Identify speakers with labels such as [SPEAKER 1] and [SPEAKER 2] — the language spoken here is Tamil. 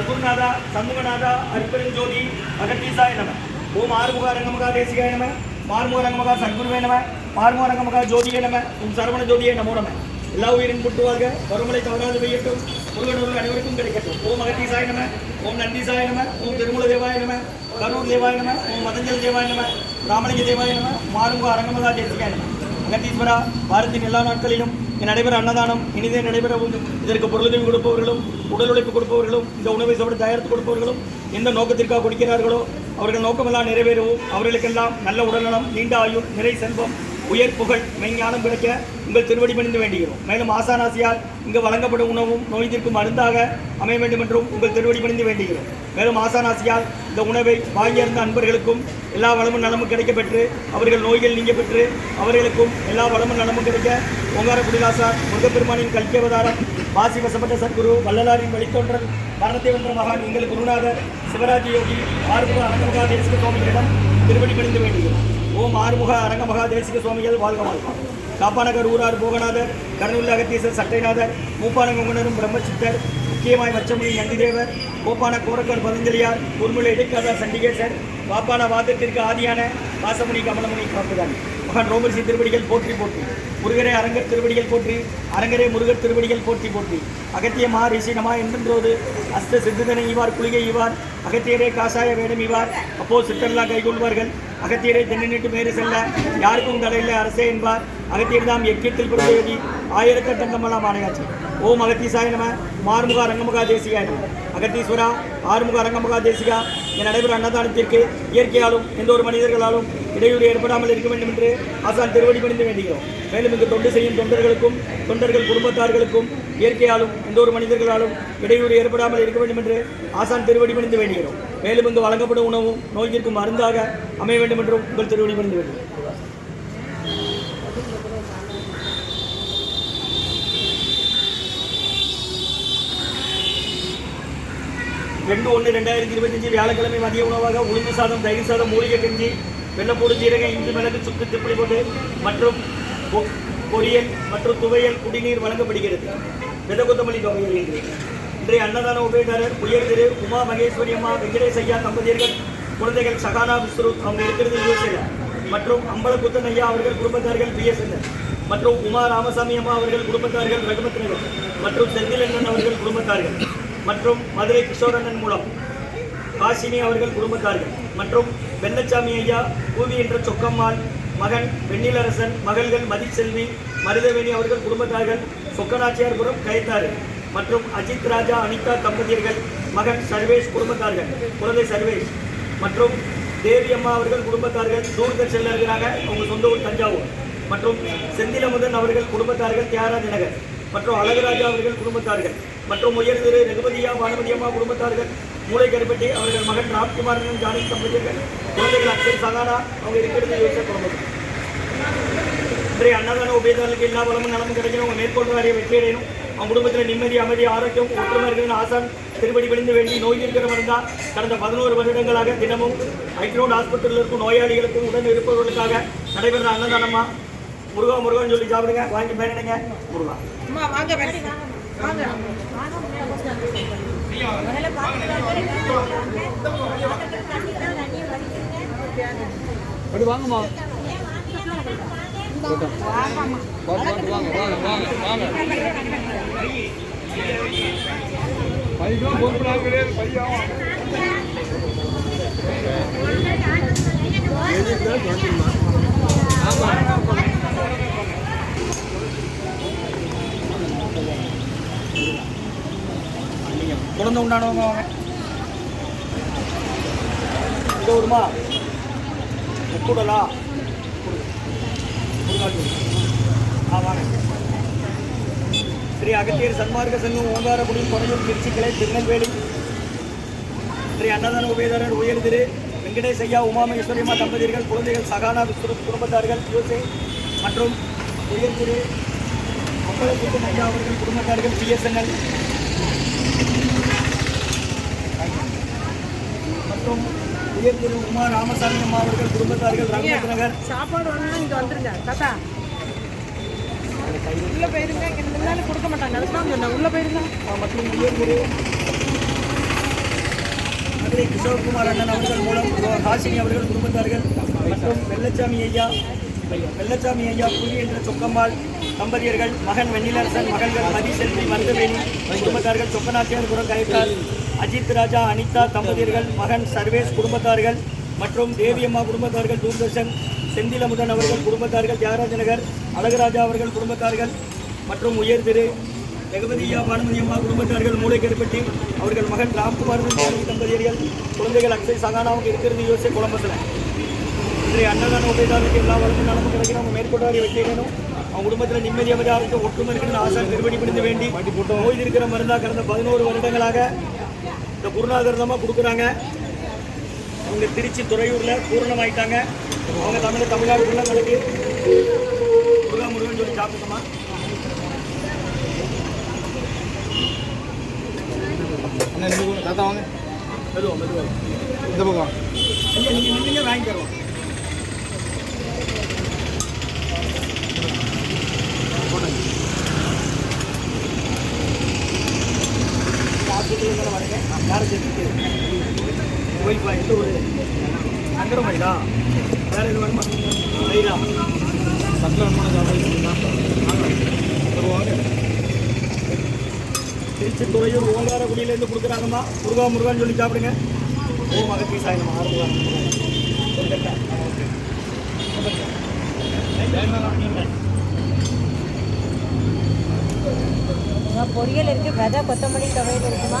[SPEAKER 1] சத்குருநாதா சண்முகநாதா அற்பெருஞ்சோதி அகத்தீசாய நம. ஓம் ஆறுமுக ரங்கமகா தேசிகாய நம. மார்முக ரங்கமகா சத்குருவே நம. மார்முக ரங்கமகா ஜோதியே நம. உன் சரவண ஜோதியே நமோ நம. எல்லா உயிரின் புட்டுவாக வருமலை தவறாது பெய்யட்டும். முருகனூர்கள் அனைவருக்கும் கிடைக்கட்டும். ஓம் அகத்தீசாய நம. ஓம் நந்தீசாய நம. ஓம் திருமூல தேவாய நம. கரூர் தேவாய நம. ஓம் மதஞ்சல் தேவாய நம. ராமலிங்க தேவாய நம. மார்முக அரங்கமகா தேசிகாய நம. அகத்தீஸ்வரா வாரத்தின் எல்லா நாட்களிலும் நடைபெற அன்னதானம் இனிதே நடைபெறவும் இதற்கு பொருளுதவி கொடுப்பவர்களும் உடல் உழைப்பு கொடுப்பவர்களும் இந்த உணவை சாப்பிட தயாரித்து கொடுப்பவர்களும் எந்த நோக்கத்திற்காக கொடுக்கிறார்களோ அவர்கள் நோக்கமெல்லாம் நிறைவேறவும் அவர்களுக்கெல்லாம் நல்ல உடல்நலம் நீண்ட ஆயுள் நிறை செல்வம் உயர் புகழ் மெய்ஞானம் கிடைக்க உங்கள் திருவடி பணிந்து வேண்டுகிறோம். மேலும் ஆசானாசியால் இங்கு வழங்கப்படும் உணவும் நோய் தீர்க்கும் மருந்தாக அமைய வேண்டும் என்றும் உங்கள் திருவடி பணிந்து வேண்டுகிறோம். மேலும் ஆசானாசியால் இந்த உணவை வாங்கியிருந்த அன்பர்களுக்கும் எல்லா வளமும் நலமும் கிடைக்க பெற்று அவர்கள் நோய்கள் நீங்க பெற்று அவர்களுக்கும் எல்லா வளமும் நலமும் கிடைக்க ஓங்கார குடிலாசார் முருகப்பெருமானின் கல்கியவதாரம் வாசி வசப்பட்ட சத்குரு வள்ளலாரின் வழித்தோன்றல் மரணத்தை வென்ற மகான் எங்கள் குருநாதர் சிவராஜ யோகி ஆறுமுக அரங்கமகா தேசிக சுவாமிகளிடம் திருவடி பணிந்து வேண்டுகிறோம். ஓம் ஆறுமுக அரங்கமகா தேசிக சுவாமிகள் வாழ்க வாழ்க. காப்பாநகர் ஊரார் போகநாதர் கருணுள்ள அகத்தீசர் சட்டைநாதர் மூப்பானங்குணரும் பிரம்மசித்தர் முக்கியமாய் வச்சமுனி நந்திதேவர் கோப்பான கோரக்கர் பதஞ்சலியார் உர்முலை இடைக்காதார் சண்டிகேசர் பாப்பான வாதத்திற்கு ஆதியான வாசமுனி கமலமுனி காப்புதான் மகன் ரோமரிசி திருவடிகள் போற்றி போற்றி முருகரே அரங்கர் திருவடிகள் போற்றி அரங்கரே முருகர் திருவடிகள் போற்றி போற்றி. அகத்திய மா ரிஷி என்றென்றோது அஸ்த சித்துதனை இவார் குளிகை இவார் அகத்தியரே காசாய வேடம் இவார் அப்போ சித்தர்லா கைகொள்வார்கள் அகத்தியரை தென்னிட்டு மேறு செல்ல யாருக்கும் தடையில்லை அரசே என்பார். அகத்தியர் தாம் எக்கீட்டில் பிரதேவி ஆயிரத்த தங்கமலாம் ஆணையாச்சு. ஓம் அகத்தீசாய நம மார்முகா ரங்கமுகா தேசிகாய நம அகத்தீஸ்வரா ஆறுமுக ரங்கமுகா தேசிகா என் நடைபெறும் அன்னதானத்திற்கு இயற்கையாலும் எந்த ஒரு மனிதர்களாலும் இடையூறு ஏற்படாமல் இருக்க வேண்டும் என்று ஆசான் திருவடி பணிந்து வேண்டுகிறோம். மேலும் இங்கு தொண்டு செய்யும் தொண்டர்களுக்கும் தொண்டர்கள் குடும்பத்தார்களுக்கும் இயற்கையாலும் எந்த ஒரு மனிதர்களாலும் இடையூறு ஏற்படாமல் இருக்க வேண்டும் என்று ஆசான் திருவடி பணிந்து வேண்டுகிறோம். மேலும் இங்கு வழங்கப்படும் உணவும் நோய் மருந்தாக அமைய வேண்டும் என்றும் உங்கள் திருவடி பணிந்து வேண்டுகிறோம். ரெண்டு ஒன்று ரெண்டாயிரத்தி இருபத்தஞ்சு வியாழக்கிழமை மதிய உணவாக உளுந்து சாதம் தயிர் சாதம் மூலிகை கஞ்சி வெள்ளப்பூடு ஜீரகம் இஞ்சி மிளகு சுக்கு திப்பளி போட்டு மற்றும் பொரியல் மற்றும் துவையல் குடிநீர் வழங்கப்படுகிறது. வித கொத்தமல்லி தொகையில் இன்றைய அன்னதான உபயதாரர் உயர் திரு உமா மகேஸ்வரி அம்மா வெங்கடேஷ் ஐயா தம்பதியர்கள் குழந்தைகள் சகானா விஸ்வரூப் அவங்க இருக்கிறது யோசில மற்றும் அம்பலகுத்தன் ஐயா அவர்கள் குடும்பத்தார்கள் பிஎஸ்என்எல். மற்றும் உமா ராமசாமி அம்மா அவர்கள் குடும்பத்தார்கள் ரகுமத் நகர் மற்றும் செந்திலண்ணன் அவர்கள் குடும்பத்தார்கள். மற்றும் மதுரை கிஷோரண்ணன் மூலம் காசினி அவர்கள் குடும்பத்தார்கள். மற்றும் வெள்ளச்சாமி ஐயா பூவி என்ற சொக்கம்மாள் மகன் வெண்ணிலரசன் மகள்கள் மதிச்செல்வி மருதவேணி அவர்கள் குடும்பத்தார்கள் சொக்கநாச்சியார்புரம் கயத்தாறு மற்றும் அஜித் ராஜா அனிதா தம்பதியர்கள் மகன் சர்வேஷ் குடும்பத்தார்கள் குழந்தை சர்வேஷ் மற்றும் தேவி அம்மா அவர்கள் குடும்பத்தார்கள் தூர்தர்ஷனில் இருக்கிறாங்க அவங்க சொந்த ஊர் தஞ்சாவூர் மற்றும் செந்திலமுதன் அவர்கள் குடும்பத்தார்கள் தியாகராஜ நகர் மற்றும் அழகுராஜா அவர்கள் குடும்பத்தார்கள். மற்றும் உயர் திரு ரகுபதியா பானுமதியம்மா குடும்பத்தார்கள் மூளை கருப்பட்டி அவர்கள் மகன் ராம்குமார் ஜானகி தம்பதியர்கள் குழந்தைகள் அக்ஷய் சகானா அவங்க இருக்கிறது யோசிச்ச குடும்பம் இன்றைய அன்னதான உபயோகங்களுக்கு எல்லா வளமும் நலமும் கிடைக்கணும். அவங்க மேற்கொண்டு நிறைய வெற்றி அடையணும். அவங்க குடும்பத்தில் நிம்மதி அமைதி ஆரோக்கியம் ஒற்றுமை இருக்கணும்னு ஆசான் திருப்படி விழுந்து வேண்டி நோய் இருக்கிற மருந்தா கடந்த பதினோரு வருடங்களாக தினமும் ஐக்ரோட் ஹாஸ்பிட்டலில் இருக்கும் நோயாளிகளுக்கும் உடன் இருப்பவர்களுக்காக நடைபெற அன்னதானமா முருகா முருகான்னு சொல்லி சாப்பிடுங்க. வாங்கி பேரிடுங்க முருகா.
[SPEAKER 2] வாங்க வாங்க
[SPEAKER 3] அப்படி வாங்கம்மா. வாங்க வாங்க வாங்க. வாங்க வாங்க பையன் பொறுப்புலாம் கிடையாது பையன்
[SPEAKER 1] குழந்தை உண்டானவங்க வாங்க. இங்கே வருமா கூடலா. ஆ வாங்க. ஸ்ரீ அகத்தியர் சன்மார்க்க சங்கம் ஓங்காரக்குடி பொறையூர் திருச்சி கிளை திருநெல்வேலி. ஸ்ரீ அன்னதான உபயதாரர் உயர் திரு வெங்கடேஷ் ஐயா உமாமகேஸ்வரியம்மா தம்பதியர்கள் குழந்தைகள் சகானா விஸ்வரு குடும்பத்தார்கள் யோசை மற்றும் உயர் திரு அம்பலக்குட்டன் ஐயா அவர்கள் குடும்பத்தார்கள் பிஎஸ்என்எல். மற்றும் உயர் திரு உமா ராமசாமி அம்மா அவர்கள் குடும்பத்தார்கள் ரங்கநாத் நகர்.
[SPEAKER 2] சாப்பாடு வாங்கினா இங்க வந்துருங்க. தாத்தா. உள்ள போயிருங்க இங்க முன்னால கொடுக்க மாட்டாங்க. அதுக்கு தான் சொன்னேன். உள்ள போயிருங்க.
[SPEAKER 1] மற்றும் உயர் திரு சிவகுமார் அண்ணன் அவர்கள் மூலம் ஹாசினி அவர்கள் குடும்பத்தார்கள் மற்றும் வெள்ளச்சாமி ஐயா வெள்ளச்சாமி ஐயா புலி என்ற சொக்கம்மாள் தம்பதியர்கள் மகன் வெண்ணிலரசன் மகள்கள் மதிசெல்வி மருதவேணி குடும்பத்தார்கள் சொக்கநாச்சியார்புரம் கயத்தார் அஜித் ராஜா அனிதா தம்பதியர்கள் மகன் சர்வேஸ் குடும்பத்தார்கள் மற்றும் தேவியம்மா குடும்பத்தார்கள் தூர்தர்ஷன் செந்திலமுதன் அவர்கள் குடும்பத்தார்கள் தியாகராஜ நகர் அழகராஜா அவர்கள் குடும்பத்தார்கள் மற்றும் உயர் திரு ஜெகபதியா பானுமதி அம்மா குடும்பத்தார்கள் மூளைக்கருப்பட்டி அவர்கள் மகன் ராம்குமார் தம்பதியர்கள் குழந்தைகள் அக்ஷய் சகானாவுக்கு இருக்கிறது யோசிச்சு குழம்பத்தில் இன்றைய அன்னதான உபயதாரருக்கு எல்லா வளர்ந்து நலமும் கிடைக்கணும் அவங்க மேற்கொண்டாடி வைக்கணும் அவங்க குடும்பத்தில் நிம்மதி அமைதியாக ஒற்றுமை ஆசை திருவடி பிடிந்து வேண்டி நோய் இருக்கிற மருந்தா கடந்த பதினோரு வருடங்களாக இந்த குருநாதர் தான் கொடுக்குறாங்க. அவங்க திருச்சி துறையூரில் பூரணமாயிட்டாங்க. அவங்க தமிழ் தமிழ்நாடு உள்ள கணக்கு முருகா முருகன் சொல்லி
[SPEAKER 3] பக்கம் தாத்தா வாங்க.
[SPEAKER 1] மெதுவா மெதுவா.
[SPEAKER 3] இந்த பக்கம்
[SPEAKER 1] நீங்கள் நின்றுங்க வாங்கி தருவோம். யாரை எந்த ஒரு சங்கரம் வேறு எது வேணுமா மயிலா
[SPEAKER 3] சட்டில் வேணுமான
[SPEAKER 1] திருச்சி துறையூர் ஓங்காரக்குடியிலேருந்து கொடுக்குறாங்கம்மா முருகா முருகான்னு சொல்லி சாப்பிடுங்க ஓ மகத்தி சாயனம் ஆறு
[SPEAKER 4] பொரியல் இருக்கு விதை கொத்தமல்லி துவையல் இருக்குமா?